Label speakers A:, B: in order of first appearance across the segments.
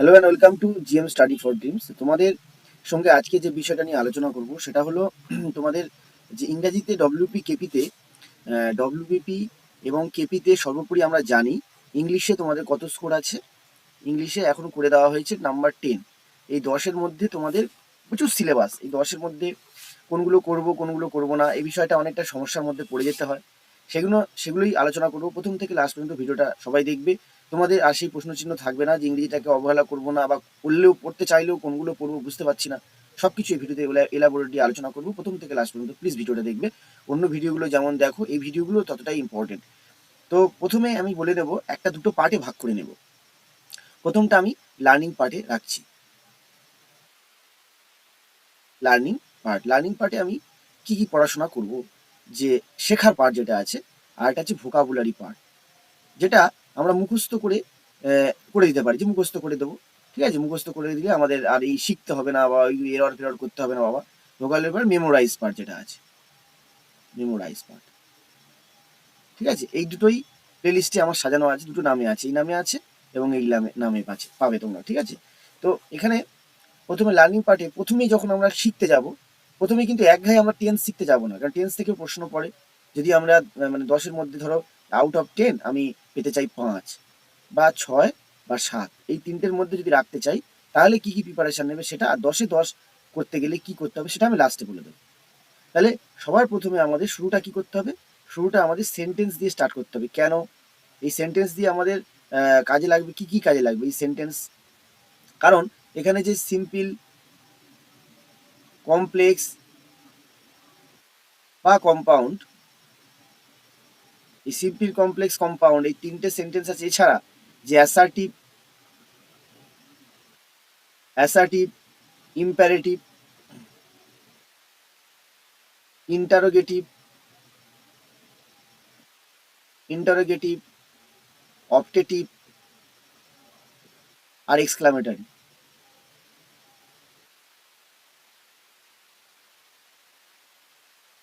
A: Hello and welcome to GM study for dreams তোমাদের সঙ্গে আজকে যে বিষয়টা নিয়ে আলোচনা করব, সেটা হলো তোমাদের যে ইংরাজিতে ডব্লিউপি কেপিতে ডব্লিউবিপি এবং কেপিতে সর্বোপরি আমরা জানি, ইংলিশে তোমাদের কত স্কোর আছে? ইংলিশে এখন করে দেওয়া হয়েছে নাম্বার টেন এই দশের মধ্যে তোমাদের প্রচুর সিলেবাস এই দশের মধ্যে কোনগুলো করব কোনগুলো করব না, এই বিষয়টা অনেকটা সমস্যার মধ্যে পড়ে যেতে হয়। সেগুলো, সেগুলোই আলোচনা করব। প্রথম থেকে লাস্ট পর্যন্ত ভিডিওটা সবাই দেখবে। তোমাদের আর সেই প্রশ্নচিহ্ন থাকবে না যে ইংরেজিটাকে অবহেলা করব না বা পড়লেও পড়তে চাইলেও কোনগুলো পড়ব বুঝতে পারছি না। সব কিছু এই ভিডিওতে এলাবোরেটলি আলোচনা করব। প্রথম থেকে লাস্ট পর্যন্ত প্লিজ ভিডিওটা দেখবে। অন্য ভিডিওগুলো যেমন দেখো, এই ভিডিওগুলো ততটাই ইম্পর্টেন্ট তো প্রথমে আমি বলে দেবো, একটা দুটো পার্টে ভাগ করে নেব। প্রথমটা আমি লার্নিং পার্টে রাখছি। লার্নিং পার্ট লার্নিং পার্টে আমি কি কি পড়াশোনা করব? যে শেখার পার্ট যেটা আছে, আর এটা হচ্ছে ভোকাবুলারি পার্ট যেটা আমরা মুখস্থ করে করে দিতে পারি যে মুখস্থ করে দেবো। ঠিক আছে? মুখস্থ করে দিলে আমাদের আর এই শিখতে হবে না বা ওই এরর ফেরর করতে হবে না বাবা। ভোকাবুলারি পার্ট মেমোরাইজ পার্ট যেটা আছে। মেমোরাইজ পার্ট ঠিক আছে? এই দুটোই প্লেলিস্টে আমার সাজানো আছে, দুটো নামে আছে। এই নামে আছে এবং এই নামে নামে আছে পাবে তোমরা। ঠিক আছে? তো এখানে প্রথমে লার্নিং পার্টে প্রথমেই যখন আমরা শিখতে যাব প্রথমে কিন্তু এক ঘায়ে আমরা টেন্স শিখতে যাব না। কারণ টেন্স থেকে প্রশ্ন পড়ে। যদি আমরা মানে দশের মধ্যে ধরো আউট অফ টেন আমি পেতে চাই পাঁচ বা ছয় বা সাত। এই তিনটের মধ্যে যদি রাখতে চাই, তাহলে কি কি প্রিপারেশন নেবে সেটা? আর দশে দশ করতে গেলে কি করতে হবে সেটা আমি লাস্টে বলে দেবো। তাহলে সবার প্রথমে আমাদের শুরুটা কি করতে হবে? শুরুটা আমাদের সেন্টেন্স দিয়ে স্টার্ট করতে হবে। কেন? এই সেন্টেন্স দিয়ে আমাদের কাজে লাগবে, কি কি কাজে লাগবে এই সেন্টেন্স কারণ এখানে যে সিম্পল কমপ্লেক্স বা কম্পাউন্ড এই সিম্পল কমপ্লেক্স কম্পাউন্ড, এই তিনটে সেন্টেন্স আছে। এছাড়া যে assertive assertive imperative interrogative interrogative optative আর এক্সক্লামেটারি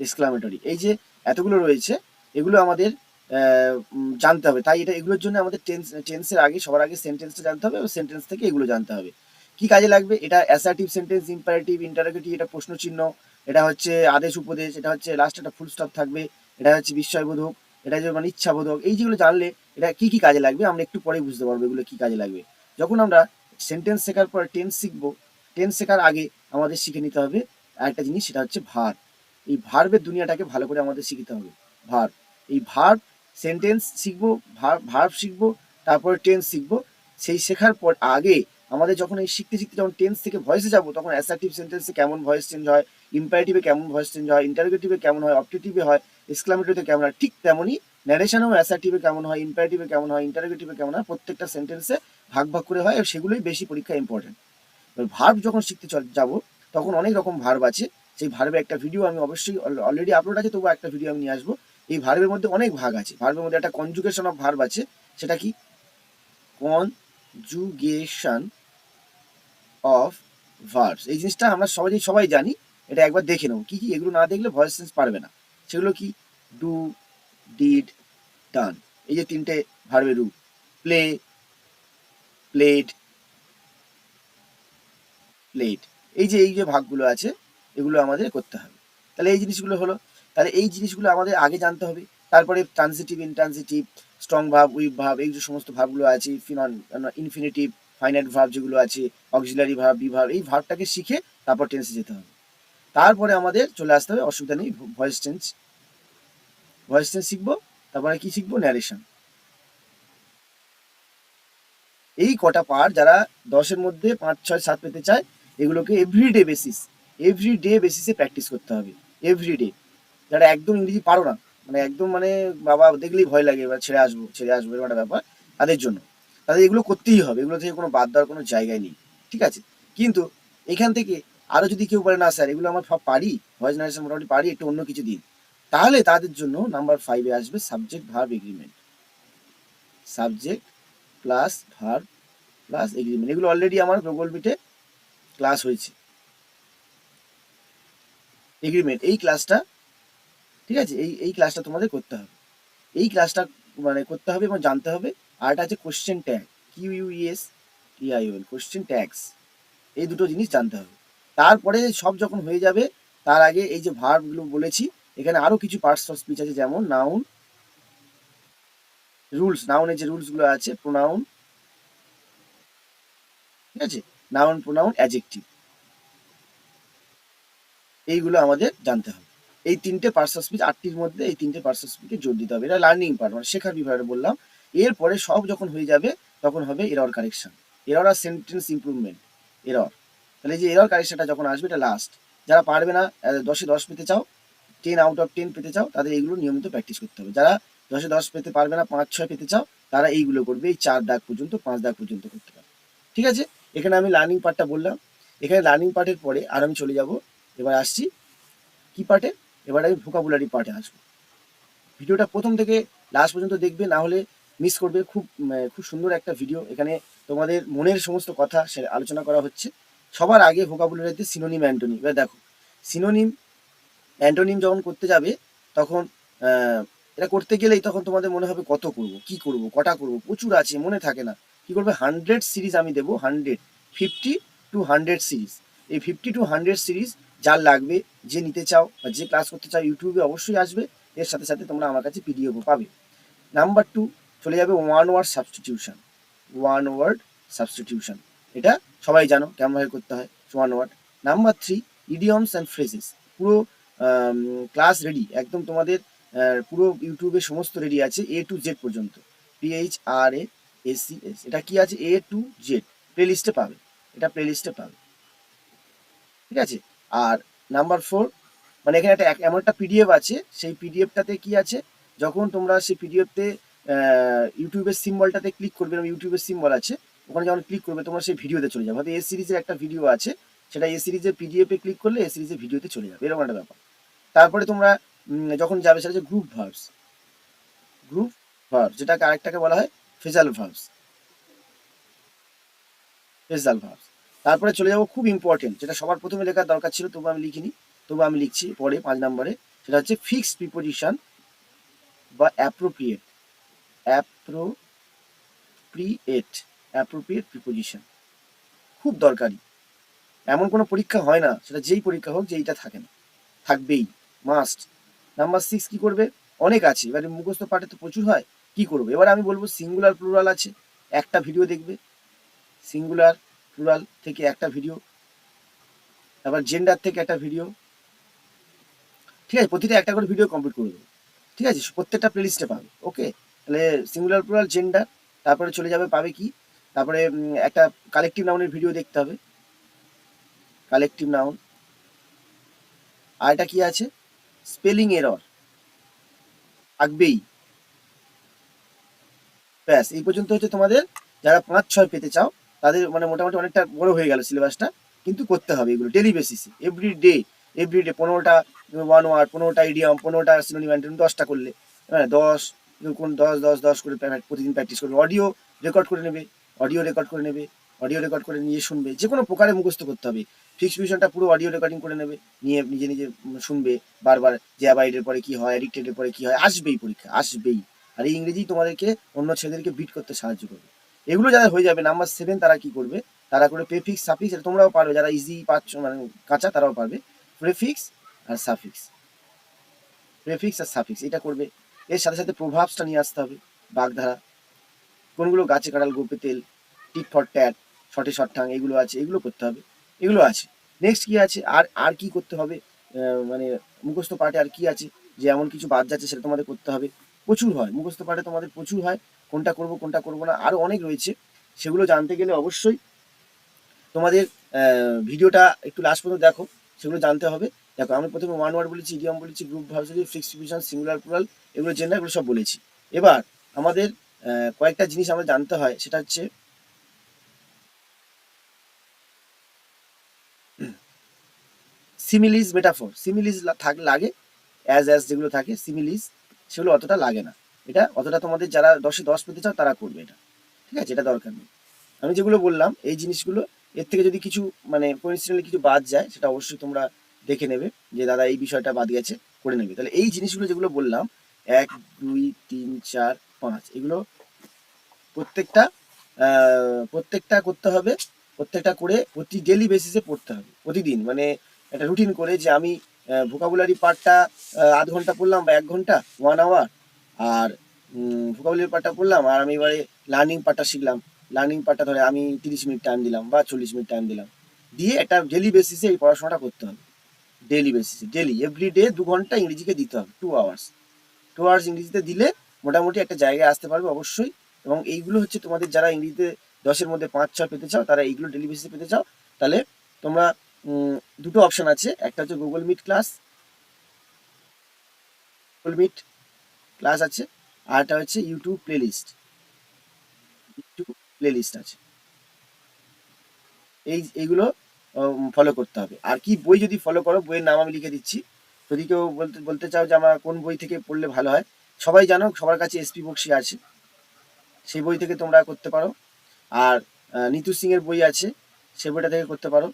A: এক্সক্লামেটরি এই যে এতগুলো রয়েছে, এগুলো আমাদের জানতে হবে। তাই এটা, এগুলোর জন্য আমাদের টেন্স টেন্সের আগে, সবার আগে সেন্টেন্সটা জানতে হবে এবং সেন্টেন্স থেকে এগুলো জানতে হবে। কি কাজে লাগবে? এটা অ্যাসার্টিভ সেন্টেন্স ইম্পারেটিভ ইন্টারোগেটিভ এটা প্রশ্ন চিহ্ন এটা হচ্ছে আদেশ, উপদেশ, এটা হচ্ছে লাস্ট একটা ফুল স্টপ থাকবে, এটা হচ্ছে বিস্ময়বোধক, এটা যে মানে ইচ্ছাবোধক। এই যেগুলো জানলে, এটা কি কি কাজে লাগবে? আমরা একটু পরে বুঝতে পারব এগুলো কি কাজে লাগবে। যখন আমরা সেন্টেন্স শেখার পর টেন্স শিখব টেন্স শেখার আগে আমাদের শিখে নিতে হবে আরেকটা জিনিস, সেটা হচ্ছে ভার এই ভার্বের দুনিয়াটাকে ভালো করে আমাদের শিখতে হবে। ভার এই ভার্ব সেন্টেন্স শিখব ভার্ব শিখব, তারপরে টেন্স শিখব। সেই শেখার পর আগে আমাদের যখন এই শিখতে শিখতে যখন টেন্স থেকে ভয়েসে যাব, তখন অ্যাসার্টিভ সেন্টেন্সে কেমন ভয়েস চেঞ্জ হয় ইম্পারেটিভে কেমন ভয়েস চেঞ্জ হয় ইন্টারোগেটিভে কেমন হয় অপটেটিভে হয় এক্সক্লামেটরিতে কেমন হয়, ঠিক তেমনই ন্যারেশনেও অ্যাসার্টিভে কেমন হয় ইম্পারেটিভে কেমন হয় ইন্টারোগেটিভে কেমন হয়, প্রত্যেকটা সেন্টেন্সে ভাগ ভাগ করে হয় আর সেগুলোই বেশি পরীক্ষা ইম্পর্টেন্ট এবার ভার্ব যখন শিখতে যাব, তখন অনেক রকম ভার্ব আছে। সেই ভার্বের একটা ভিডিও আমি অবশ্যই অলরেডি আপলোড আছে তবু একটা ভিডিও আমি নিয়ে আসব। এই ভার্বের মধ্যে অনেক ভাগ আছে। ভার্বের মধ্যে একটা কনজুগেশন অফ ভার্ব আছে। সেটা কি? কনজুগেশন অফ ভার্বস এই জিনিসটা আমরা সবাই সবাই জানি। এটা একবার দেখে নেব। কি কি? এগুলো না দেখলে ভয়েস সেন্স পারবে না। সেগুলো কি? ডু ডিড ডান এই যে তিনটে ভার্বের রূপ প্লে প্লেড প্লেট এই যে এই যে ভাগগুলো আছে, এগুলো আমাদের করতে হবে। তাহলে এই জিনিসগুলো হলো তাহলে এই জিনিসগুলো আমাদের আগে জানতে হবে। তারপরে ট্রানজিটিভ ইনট্রানজিটিভ স্ট্রং ভাব উইক ভাব এই যে সমস্ত ভাবগুলো আছে ইনফিনিটিভ ফাইনাইট ভাব যেগুলো আছে অক্সিলারি ভাব বি ভাব এই ভাবটাকে শিখে তারপর টেন্সে যেতে হবে। তারপরে আমাদের চলে আসতে হবে, অসুবিধা নেই ভয়েস টেন্স ভয়েস টেন্স শিখব, তারপরে কি শিখব? ন্যারেশন এই কটা পার্ট যারা দশের মধ্যে পাঁচ, ছয়, সাত পেতে চায়, এগুলোকে এভরিডে বেসিস এভরিডে বেসিসে প্র্যাকটিস করতে হবে। এভরিডে যারা একদম ইংরেজি পারো না মানে একদম মানে বাবা দেখলেই ভয় লাগে, এবার ছেড়ে আসব ছেড়ে আসব, এরকম একটা ব্যাপার, তাদের জন্য। তাদের এগুলো করতেই হবে, এগুলো থেকে কোনো বাদ দেওয়ার কোনো জায়গায় নেই, ঠিক আছে? কিন্তু এখান থেকে আরও যদি কেউ বলে, না স্যার, এগুলো আমার সব পারি, ভয়েস নারেশন মোটামুটি পারি, একটু অন্য কিছু দিন। তাহলে তাদের জন্য নাম্বার ফাইভে আসবে subject verb agreement subject plus verb plus agreement এগুলো অলরেডি আমার গুগল মিটে ক্লাস হয়েছে। এগ্রিমেন্ট এই ক্লাসটা ঠিক আছে? এই এই ক্লাসটা তোমাদের করতে হবে। এই ক্লাসটা মানে করতে হবে এবং জানতে হবে। আর এটা আছে question tag Q U S টিআইওএল question tags এই দুটো জিনিস জানতে হবে। তারপরে সব যখন হয়ে যাবে, তার আগে এই যে ভার্বগুলো বলেছি, এখানে আরও কিছু পার্টস অফ স্পিচ আছে, যেমন নাউন রুলস নাউনের যে রুলসগুলো আছে প্রোনাউন ঠিক আছে? নাউন প্রোনাউন অ্যাজেক্টিভ এইগুলো আমাদের জানতে হবে। এই তিনটে পার্টস অফ স্পিচ আটটির মধ্যে এই তিনটে পার্টস অফ স্পিচকে জোর দিতে হবে। এটা লার্নিং পার্ট মানে শেখার বিভাগে বললাম। এরপরে সব যখন হয়ে যাবে, তখন হবে এরর কারেকশন এরর আর সেন্টেন্স ইমপ্রুভমেন্ট এরর তাহলে যে এরর কারেকশনটা যখন আসবে, এটা লাস্ট যারা পারবে না দশে দশ পেতে চাও টেন আউট অফ টেন পেতে চাও, তাদের এইগুলো নিয়মিত প্র্যাকটিস করতে হবে। যারা দশে দশ পেতে পারবে না, পাঁচ, ছয় পেতে চাও, তারা এইগুলো করবে, এই চার দাগ পর্যন্ত, পাঁচ দাগ পর্যন্ত করতে পারবে। ঠিক আছে? এখানে আমি লার্নিং পার্টটা বললাম। এখানে লার্নিং পার্টের পরে আর আমি চলে যাব। এবার আসছি কি পার্টে এবার আমি ভোকাবুলারি পার্টে আসব। ভিডিওটা প্রথম থেকে লাস্ট পর্যন্ত দেখবে, না হলে মিস করবে। খুব খুব সুন্দর একটা ভিডিও এখানে তোমাদের মনের সমস্ত কথা সে আলোচনা করা হচ্ছে। সবার আগে ভোকাবুলারিতে সিনোনিম অ্যান্টোনিম এবার দেখো সিনোনিম অ্যান্টোনিম যখন করতে যাবে, তখন এটা করতে গেলেই তখন তোমাদের মনে হবে কত করব, কি করব, কটা করব, প্রচুর আছে, মনে থাকে না। কি করবে? হান্ড্রেড সিরিজ আমি দেবো hundred fifty to hundred series এই ফিফটি টু হান্ড্রেড সিরিজ যার লাগবে যে নিতে চাও বা যে ক্লাস করতে চাও ইউটিউবে অবশ্যই আসবে। এর সাথে সাথে তোমরা আমার কাছে পিডিএফও পাবে। নাম্বার টু চলে যাবে one word substitution one word substitution এটা সবাই জানো কেমনভাবে করতে হয় one word number three idioms and phrases পুরো ক্লাস রেডি একদম তোমাদের পুরো ইউটিউবে সমস্ত রেডি আছে এ টু জেড পর্যন্ত। PH R A S E S এটা কি আছে? এ টু জেড প্লে লিস্টে পাবে। এটা প্লে লিস্টে পাবে। ঠিক আছে? আর নাম্বার ফোর মানে এখানে একটা এক- এমন একটা পিডিএফ আছে, সেই পিডিএফটাতে কি আছে? যখন তোমরা সেই পিডিএফতে ইউটিউবের সিম্বলটাতে ক্লিক করবে, এরকম ইউটিউবের সিম্বল আছে, ওখানে যখন ক্লিক করবে, তোমরা সেই ভিডিওতে চলে যাবে। হয়তো এ সিরিজের একটা ভিডিও আছে, সেটা এ সিরিজের পিডিএফে ক্লিক করলে এ সিরিজের ভিডিওতে চলে যাবে, এরকম একটা ব্যাপার। তারপরে তোমরা যখন যাবে, সেটা হচ্ছে গ্রুপ ভার্বস গ্রুপ ভার্বস যেটাকে আরেকটাকে বলা হয় ফেজাল ভার্বস ফেজাল ভার্বস তারপরে চলে যাব খুব ইম্পর্টেন্ট যেটা সবার প্রথমে লেখার দরকার ছিল, তবু আমি লিখিনি। তবু আমি লিখছি পরে পাঁচ নম্বরে, সেটা হচ্ছে ফিক্সড প্রিপোজিশন বা অ্যাপ্রোপ্রিয়েট অ্যাপ্রোপ্রিয়েট অ্যাপ্রোপ্রিয়েট প্রিপোজিশন খুব দরকারি। এমন কোনো পরীক্ষা হয় না, সেটা যেই পরীক্ষা হোক যেইটা থাকে না। থাকবেই মাস্ট নাম্বার সিক্স কি করবে? অনেক আছে, এবারে মুখস্থ পাঠে তো প্রচুর হয়, কি করবে? এবার আমি বলব সিঙ্গুলার প্লুরাল আছে, একটা ভিডিও দেখবে। সিঙ্গুলার প্লুরাল থেকে একটা ভিডিও তারপর জেন্ডার থেকে একটা ভিডিও ঠিক আছে? প্রতিটা একটা করে ভিডিও কমপ্লিট করে দেবো। ঠিক আছে? প্রত্যেকটা প্লেলিস্টে পাবে ওকে তাহলে সিঙ্গুলার প্লুরাল জেন্ডার তারপরে চলে যাবে পাবে কি? তারপরে একটা কালেকটিভ নাউনের ভিডিও দেখতে হবে। কালেকটিভ নাউন আর এটা কি আছে? স্পেলিং এরর থাকবেই ব্যাস, এই পর্যন্ত হচ্ছে তোমাদের। যারা পাঁচ, ছয় পেতে চাও তাদের মানে মোটামুটি অনেকটা বড় হয়ে গেল সিলেবাসটা, কিন্তু করতে হবে এগুলো ডেলি বেসিসে এভরি ডে এভরি ডে পনেরোটা ওয়ান ওয়ার্ড পনেরোটা ইডিয়াম পনেরোটা সিনোনিম দশটা করলে হ্যাঁ দশ, কোন দশ দশ দশ করে প্রতিদিন প্র্যাকটিস করবে। অডিও রেকর্ড করে নেবে অডিও রেকর্ড করে নেবে অডিও রেকর্ড করে নিয়ে শুনবে। যে কোনো প্রকারে মুখস্থ করতে হবে। ফিক্স ভিশনটা পুরো অডিও রেকর্ডিং করে নেবে, নিয়ে নিজে নিজে শুনবে, বারবার যে অ্যাবাইডের পরে কি হয় অ্যাডিক্টেডের পরে কি হয়, আসবেই পরীক্ষা, আসবেই। আর এই ইংরেজি তোমাদেরকে অন্য ছেলেদেরকে বিট করতে সাহায্য করবে। এগুলো যারা হয়ে যাবে নাম্বার সেভেন তারা কি করবে? তারা করে প্রেফিক্স সাফিক্স এটা তোমরাও পারবে, যারা ইজি পাচ্ছ মানে কাঁচা তারাও পারবে। প্রেফিক্স আর সাফিক্স প্রেফিক্স আর সাফিক্স এটা করবে। এর সাথে সাথে প্রভাবসটা নিয়ে আসতে হবে, বাগধারা। কোনগুলো গাছে কাঁড়াল গোপে তেল টিট ফর ট্যাট, শটে শট ঠাং, এগুলো আছে, এগুলো করতে হবে। এগুলো আছে। নেক্সট কি আছে? আর আর কি করতে হবে? মানে মুখস্থ পাঠে আর কি আছে? যে এমন কিছু বাদ যাচ্ছে, সেটা তোমাদের করতে হবে। প্রচুর হয়। মুখস্থ পাঠে তোমাদের প্রচুর হয়। কোনটা করব কোনটা করব না, আরও অনেক রয়েছে। সেগুলো জানতে গেলে অবশ্যই তোমাদের ভিডিওটা একটু লাস্ট পর্যন্ত দেখো, সেগুলো জানতে হবে। দেখো, আমি প্রথমে ওয়ান ওয়ার্ড বলেছি ইডিয়াম বলেছি group varsity fix division singular plural এগুলো জেন্ডার এগুলো সব বলেছি। এবার আমাদের কয়েকটা জিনিস আমাদের জানতে হয়, সেটা হচ্ছে সিমিলিজ মেটাফোর সিমিলিজ থাক, লাগে অ্যাজ অ্যাজ যেগুলো থাকে সিমিলিজ সেগুলো অতটা লাগে না। এটা অতটা তোমাদের যারা দশে দশ পেতে চাও, তারা করবে এটা। ঠিক আছে? এটা দরকার নেই। আমি যেগুলো বললাম, এই জিনিসগুলো, এর থেকে যদি কিছু মানে কোইন্সিডেন্টালি কিছু বাদ যায়, সেটা অবশ্যই তোমরা দেখে নেবে যে, দাদা, এই বিষয়টা বাদ গেছে, করে নেবে। তাহলে এই জিনিসগুলো যেগুলো বললাম, এক, দুই, তিন, চার, পাঁচ, এগুলো প্রত্যেকটা প্রত্যেকটা করতে হবে, প্রত্যেকটা করে প্রতি ডেলি বেসিসে পড়তে হবে, প্রতিদিন। মানে একটা রুটিন করে যে, আমি ভোকাবুলারি পার্টটা আধ ঘণ্টা পড়লাম বা এক ঘণ্টা ওয়ান আওয়ার আর ভোকাবুলারি পার্টটা পড়লাম আর আমি এবারে লার্নিং পার্টটা শিখলাম। লার্নিং পার্টটা ধরে আমি তিরিশ মিনিট টাইম দিলাম বা চল্লিশ মিনিট টাইম দিলাম। দিয়ে একটা ডেলি বেসিসে এই পড়াশোনাটা করতে হবে। ডেলি বেসিসে ডেলি এভরি ডে দু ঘণ্টা ইংরেজিকে দিতে হবে টু আওয়ার্স টু আওয়ার্স ইংরেজিতে দিলে মোটামুটি একটা জায়গায় আসতে পারবে অবশ্যই এবং এইগুলো হচ্ছে তোমাদের যারা ইংরেজিতে দশের মধ্যে পাঁচ, ছয় পেতে চাও, তারা এইগুলো ডেলি বেসিসে পেতে চাও, তাহলে তোমরা দুটো অপশন আছে। একটা হচ্ছে Google meet class Google meet class আছে, আর একটা হচ্ছে ইউটিউব প্লেলিস্ট ইউটিউব প্লেলিস্ট আছে। এই, এইগুলো ফলো করতে হবে। আর কি বই যদি ফলো করো, বইয়ের নাম আমি লিখে দিচ্ছি। যদি কেউ বলতে বলতে চাও যে আমার কোন বই থেকে পড়লে ভালো হয়, সবাই জানো, সবার কাছে এসপি বক্সি আছে। সেই বই থেকে তোমরা করতে পারো। আর নিতু সিং এর বই আছে সেই বইটা থেকে করতে পারো।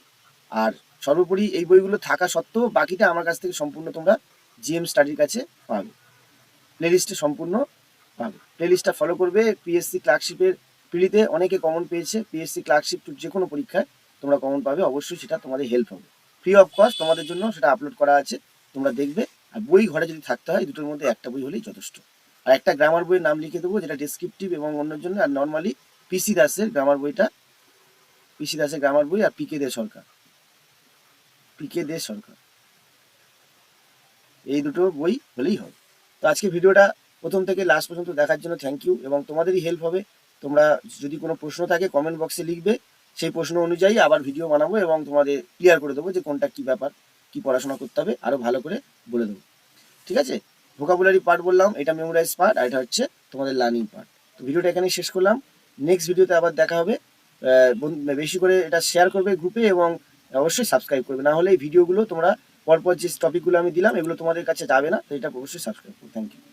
A: আর সর্বোপরি এই বইগুলো থাকা সত্ত্বেও বাকিটা আমার কাছ থেকে সম্পূর্ণ তোমরা জিএম স্টাডির কাছে পাবে। প্লেলিস্টে সম্পূর্ণ পাবে। প্লেলিস্টটা ফলো করবে পিএসসি ক্লার্কশিপের পিলিতে অনেকে কমন পেয়েছে। পিএসসি ক্লার্কশিপ যে কোনো পরীক্ষায় তোমরা কমন পাবে। অবশ্যই সেটা তোমাদের হেল্প হবে। ফ্রি অফ কস্ট তোমাদের জন্য সেটা আপলোড করা আছে। তোমরা দেখবে। আর বই ঘরে যদি থাকতে হয়, দুটোর মধ্যে একটা বই হলেই যথেষ্ট। আর একটা গ্রামার বইয়ের নাম লিখে দেবো, যেটা ডেসক্রিপটিভ এবং অন্যের জন্য। আর নর্মালি পিসি দাসের গ্রামার বইটা পিসি দাসের গ্রামার বই আর পিকে দে সরকার। পিকে দে সরকার। এই দুটো বই হলেই হবে। তো আজকে ভিডিওটা প্রথম থেকে লাস্ট পর্যন্ত দেখার জন্য থ্যাংক ইউ এবং তোমাদেরই হেল্প হবে। তোমরা যদি কোনো প্রশ্ন থাকে কমেন্ট বক্সে লিখবে। সেই প্রশ্ন অনুযায়ী আবার ভিডিও বানাবো এবং তোমাদের ক্লিয়ার করে দেবো যে কোনটা কি ব্যাপার, কি পড়াশোনা করতে হবে, আরও ভালো করে বলে দেবো। ঠিক আছে? ভোকাবুলারি পার্ট বললাম, এটা মেমোরাইজ পার্ট আর এটা হচ্ছে তোমাদের লার্নিং পার্ট তো ভিডিওটা এখানেই শেষ করলাম। নেক্সট ভিডিওতে আবার দেখা হবে। বেশি করে এটা শেয়ার করবে গ্রুপে এবং অবশ্যই সাবস্ক্রাইব করবে। না হলে এই ভিডিওগুলো তোমরা পরপর যে টপিকগুলো আমি দিলাম, এগুলো তোমাদের কাছে যাবে না, তো এটা অবশ্যই সাবস্ক্রাইব করো। Thank you